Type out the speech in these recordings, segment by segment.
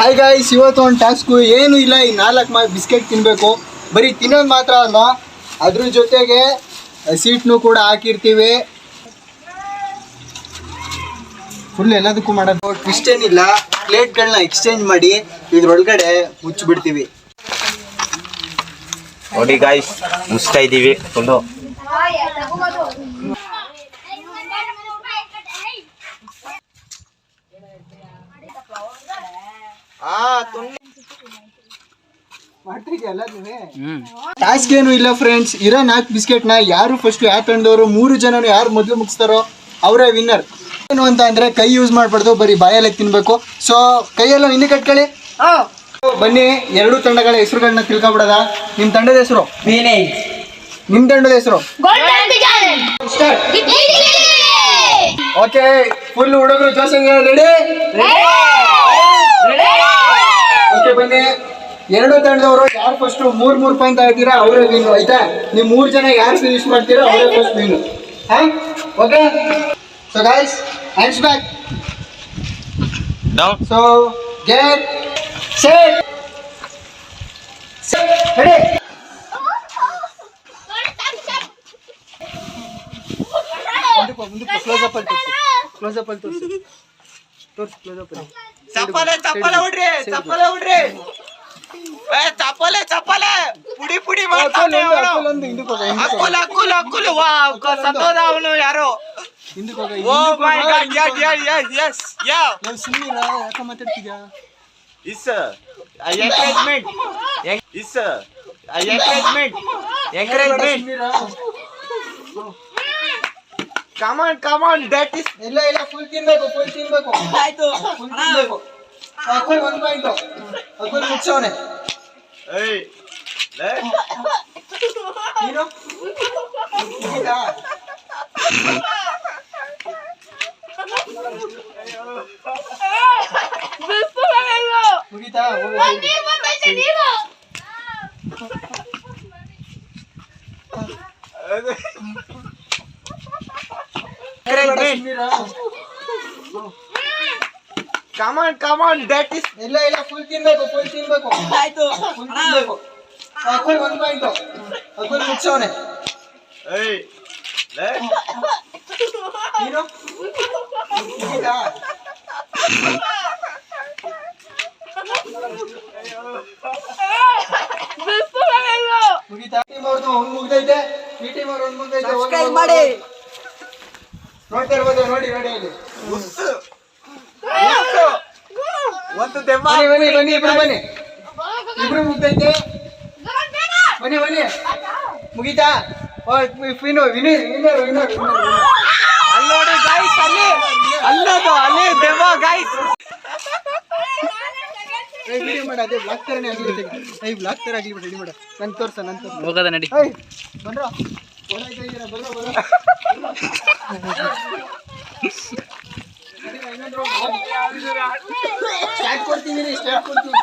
Hi guys ಇವತ್ತು ಒಂದು task. ಏನು ಇಲ್ಲ ಈ ನಾಲ್ಕು ಮಾ ಬಿಸ್ಕೆಟ್ ತಿನ್ನಬೇಕು ಬರೀ ತಿನ್ನೋದು ಮಾತ್ರ ಅಲ್ಲ ಅದ್ರ ಜೊತೆಗೆ ಸೀಟ್ನು ಕೂಡ ಹಾಕಿರ್ತೀವಿ. ಫುಲ್ ಎಲ್ಲದಕ್ಕೂ ಮಾಡೋದು. ಟ್ವಿಸ್ಟ್ ಏನಿಲ್ಲ ಪ್ಲೇಟ್ಗಳನ್ನ ಎಕ್ಸ್ಚೇಂಜ್ ಮಾಡಿ ಇದ್ರೊಳಗಡೆ ಮುಚ್ಚಿಬಿಡ್ತೀವಿ. ನೋಡಿ ಗಾಯ್ಸ್ ಮುಚ್ತಾ ಇದ್ದೀವಿ ಫುಲ್ಲು ಟಾಸ್ಕ್ ಏನು ಇಲ್ಲ ಫ್ರೆಂಡ್ಸ್ ಇರೋ ನಾಲ್ಕು ನ ಯಾರು ಫಸ್ಟ್ ಯಾರು ತಂದವರು ಮೂರು ಜನನು ಯಾರು ಮೊದಲು ಮುಗಿಸ್ತಾರೋ ಅವರೇ ವಿನ್ನರ್ ಏನು ಅಂತ ಅಂದ್ರೆ ಕೈ ಯೂಸ್ ಮಾಡ್ಬಾರ್ದು ಬರೀ ಬಾಯಲ್ಲಿ ತಿನ್ಬೇಕು. ಸೊ ಕೈಯೆಲ್ಲ ಹಿಂದೆ ಕಟ್ಕೊಳ್ಳಿ. ಬನ್ನಿ ಎರಡು ತಂಡಗಳ ಹೆಸರುಗಳನ್ನ ತಿಳ್ಕೊಬಿಡದ. ನಿಮ್ ತಂಡದ ಹೆಸರು? ನಿಮ್ ತಂಡದ ಹೆಸರು? ಓಕೆ ಫುಲ್ ಹುಡುಗರು ಜೋಸಂಗ ರೆಡಿ ಬನ್ನಿ ಎರಡು ತಂಡದವರು ಯಾರು ಫಸ್ಟ್ ಮೂರ್ ಮೂರ್ ಪಾಯಿಂಟ್ ಆಗ್ತೀರಾ ಅವರೇ ವಿನ್ ಆಯ್ತಾ? ನೀವು ಮೂರ್ ಜನ ಯಾರು ಫಿನಿಶ್ ಮಾಡ್ತೀರಾ ಅವರೇ ಫಸ್ಟ್ ವಿನ್ ಹಾ? Okay so guys hands back down so get set set ready ಮುಂದಕ್ಕೆ ಮುಂದಕ್ಕೆ ಕ್ಲೋಸ್ ಅಪ್ ಅಲ್ಲಿ ತೋರಿಸಿ. ಕ್ಲೋಸ್ ಅಪ್ ಅಲ್ಲಿ ತೋರಿಸಿ. ತೋರಿಸಿ ಕ್ಲೋಸ್ ಅಪ್ ಅಲ್ಲಿ. ಚಪ್ಪಲೆ ಚಪ್ಪಲೆ ಹುಡ್ರಿ ಚಪ್ಪಲೆ ಹುಡ್ರಿ. ಏ ಚಪ್ಪಲೆ ಚಪ್ಪಲೆ ಪುಡಿ ಪುಡಿ ಮಾಡ್ತಾನೆ ಅಕ್ಕುಲ್ ಅಕ್ಕುಲ್ ಅಕ್ಕುಲ್ ವಾ ಸತ್ತೋದ ಅವನು ಯಾರು? ಓ my God yeah. Yeah yeah yes yeah. ನಾವು ಸುಮ್ಮನಿರ ಯಾಕೆ ಮಾತಾಡ್ತಿದ್ಯಾ? Is encouragement. Is encouragement. Encouragement. Come on come on that is ಇಲ್ಲ ಇಲ್ಲ ಫುಲ್ ತಿನ್ಬೇಕು ಫುಲ್ ತಿನ್ಬೇಕು ಆಯ್ತು ಫುಲ್ ತಿನ್ಬೇಕು ಅಕ್ಕಲ್ ಒಂದು ಪಾಯಿಂಟ್ ಅಕ್ಕಲ್ ಮುಚ್ಚವನೆ ಏಯ್ ಲೇ ನೀನು ಮುಗೀತಾ? ಮುಗೀತಾ ಹೋಗು, ಹೋಗು. Encouragement ಸುಮ್ನಿರ. Come on come on that is ಇಲ್ಲ ಇಲ್ಲ ಫುಲ್ ತಿನ್ಬೇಕು ಫುಲ್ ತಿನ್ಬೇಕು. ಆಯ್ತು. ಫುಲ್ ತಿನ್ಬೇಕು. ಅಕ್ಕಲ್ ಒಂದು ಪಾಯಿಂಟ್ ಅಕ್ಕಲ್ ಮುಚ್ಚವನೆ. ಏಯ್ ಲೇ ನೀನು? ಮುಗೀತಾ? ಮುಗೀತಾ ಟೀಮ್ ಅವ್ರದ್ದು ಒಂದು ಮುಗ್ದೈತೆ. ಈ ಟೀಮ್ ಅವ್ರ ಒಂದು ಮುಗ್ದೈತೆ. ಹೋಗಿ, ಹೋಗಿ, ಮಾಡಿ. ನೋಡ್ತಾ ಇರ್ಬೋದು ನೋಡಿ ನೋಡಿ ಇಲ್ಲಿ. ಒಂದು ಬನ್ನಿ ಬನ್ನಿ ಇಬ್ರು ಬನ್ನಿ. ಇಬ್ರು ಮುಗ್ದೈತೆ. ಬನ್ನಿ ಬನ್ನಿ. ಮುಗೀತಾ? Oh win win winner winner ಅಲ್ಲಿ ನೋಡಿ ಅಲ್ಲಿ. ಅಲ್ಲದು ಅಲ್ಲಿ ದೆವ್ವ ವಿಡಿಯೋ ಮಾಡ ಅದೇ ಬ್ಲಾಕ್ ತರನೇ ಆಗಿರುತ್ತೆ. ಏಯ್ ಬ್ಲಾಕ್ ತರ ಆಗ್ಲಿ ರೆಡಿ ಮಾಡ. ನನ್ ತೋರ್ಸ ನನ್ ತೋರ್ಸ ಹೋಗದ ನಡಿ. ಬಂದ್ರ? ಬರೋ ಬಂದ್ರ ಬಂದ್ರ ಸ್ಟಾರ್ಟ್ ಕೊಡ್ತೀನಿ ಸ್ಟಾರ್ಟ್ ಕೊಡ್ತೀನಿ.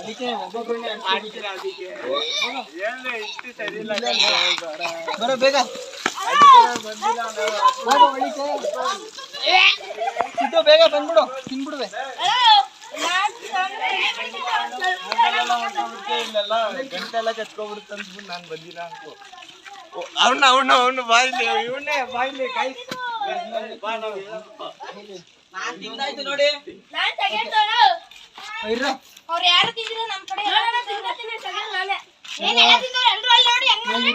ಅದಕ್ಕೆ ಒಬ್ಬೊಬ್ಬರನ್ನೇ ಹಾಕ್ತೀನಿ. ಬರೋ ಬೇಗ. ಸಿದ್ದು ಬೇಗ ಬಂದ್ಬಿಡು ತಿನ್ಬಿಡುವೆ. ಗಂಟೆಲ್ಲ ಕತ್ಕೊಬಿಡುತ್ತೆ ಅನ್ಸ್ಬಿಟ್ಟು ನಾನು ಬಂದಿಲ್ಲ ಅನ್ಕೋ ಅವನ ಅವನು ಅವನು ಬಾಯ್ಲಿ ಇವನ್ನೇ ಬಾಯ್ಲಿ ಗೈಸ್ ನೋಡಿ ಇರ್ರ ಅವ್ರು ಯಾರು ತಿಂದಿಲ್ಲ ನಮ್ ಕಡೆ ಎಲ್ಲರೂ ತಿಂದಿರ್ತೀನಿ, ಸಗಣಿ ನಾನೇ. ಏನ್ ಯಾರು ತಿಂದವ್ರು ಎಲ್ರೂ ಅಲ್ಲಿ ನೋಡಿ ಹೆಂಗ್ ಮಾಡಿ.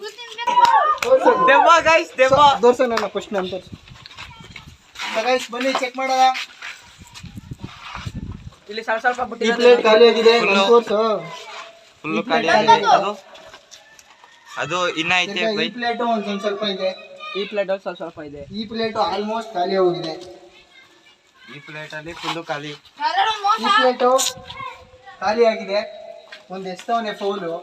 ಫುಲ್ ತಿನ್ಬೇಕು. ದೆವ್ವ ಗೈಸ್ ದೆವ್ವ ತೋರ್ಸ ನನ್ನ ಫಸ್ಟ್ ನಾನು ತೋರ್ಸು ಗೈಸ್ ಬನ್ನಿ ಚೆಕ್ ಮಾಡೋದ ಇಲ್ಲಿ ಸ್ವಲ್ಪ ಸ್ವಲ್ಪ ಈ ಪ್ಲೇಟ್ ಖಾಲಿ ಆಗಿದೆ Full. ನನ್ ತೋರ್ಸು ಫುಲ್ ಈ ಖಾಲಿ plate ಆಗಿದೆ ಅದು ಇನ್ನ ಐತೆ ಬೈ ಈ ಪ್ಲೇಟ್ ಒಂದ್ ಸ್ವಲ್ಪ ಇದೆ. ಈ ಪ್ಲೇಟ್ ಸ್ವಲ್ಪ ಸ್ವಲ್ಪ ಇದೆ. ಈ ಪ್ಲೇಟ್ ಆಲ್ಮೋಸ್ಟ್ ಖಾಲಿ ಹೋಗಿದೆ. ಈ ಪ್ಲೇಟ್ ಅಲ್ಲಿ ಫುಲ್ ಖಾಲಿ. ಈ ಪ್ಲೇಟು ಖಾಲಿ ಆಗಿದೆ. ಒಂದ್ ಎಷ್ಟವನೆ ಫೌಲು?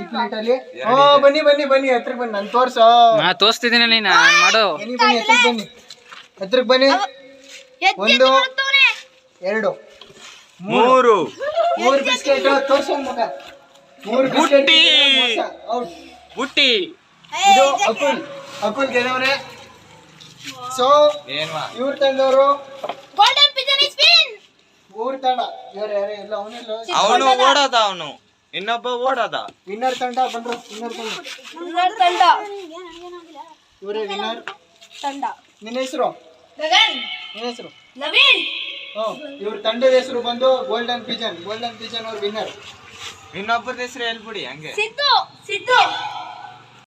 ಈ ಪ್ಲೇಟ್ ಅಲ್ಲಿ ಓ ಬನ್ನಿ ಬನ್ನಿ ಬನ್ನಿ ಎತ್ರಕ್ಕೆ ಬನ್ನಿ ನಾನು ತೋರ್ಸೋ. ನಾ ತೋರಿಸ್ತಿದ್ದೀನಿ ನೀನು ಮಾಡು. ಬನ್ನಿ ಬನ್ನಿ ಹತ್ರಕ್ ಬನ್ನಿ. ಹತ್ರಕ್ ಬನ್ನಿ. ಒಂದು. ಎರಡು ಮೂರು. ಮೂರು. ಬಿಸ್ಕೆಟ್ ತೋರ್ಸೋ ಮುಖ. ಬುಟ್ಟಿ. ಬುಟ್ಟಿ! ಇದು ಅಕುಲ್. ಅಕುಲ್ ಗೆದವ್ರೆ. ಸೊ ಏನ್ವಾ? ಇವ್ರ ತಂದವರು ಗೋಲ್ಡನ್ ಪಿಜನ್ ಇಸ್ ವಿನ್ ಊರ್ ತಂಡ. ಯಾರು ಯಾರು ಎಲ್ಲ ಅವನೆಲ್ಲ ಅವನು ಓಡದ ಅವನು. ಇನ್ನೊಬ್ಬ ಓಡದ. ವಿನ್ನರ್ ತಂಡ ಬಂದ್ರು. ವಿನ್ನರ್ ತಂಡ. ವಿನ್ನರ್ ತಂಡ. ಇವರೇ ವಿನ್ನರ್ ತಂಡ. ನಿನ್ನ ಹೆಸರು? ಗಗನ್. ನಿನ್ನ ಹೆಸರು? ನವೀನ್. ಹ್ಮ್. ಇವ್ರ ತಂಡದ ಹೆಸರು ಬಂದು ಗೋಲ್ಡನ್ ಪಿಜನ್ ಗೋಲ್ಡನ್ ಪಿಜನ್ ಅವ್ರ ವಿನ್ನರ್ ಇನ್ನೊಬ್ಬರ ಹೆಸರು ಹೇಳ್ಬಿಡಿ ಹಂಗೆ. ಸಿದ್ದು ಸಿದ್ದು.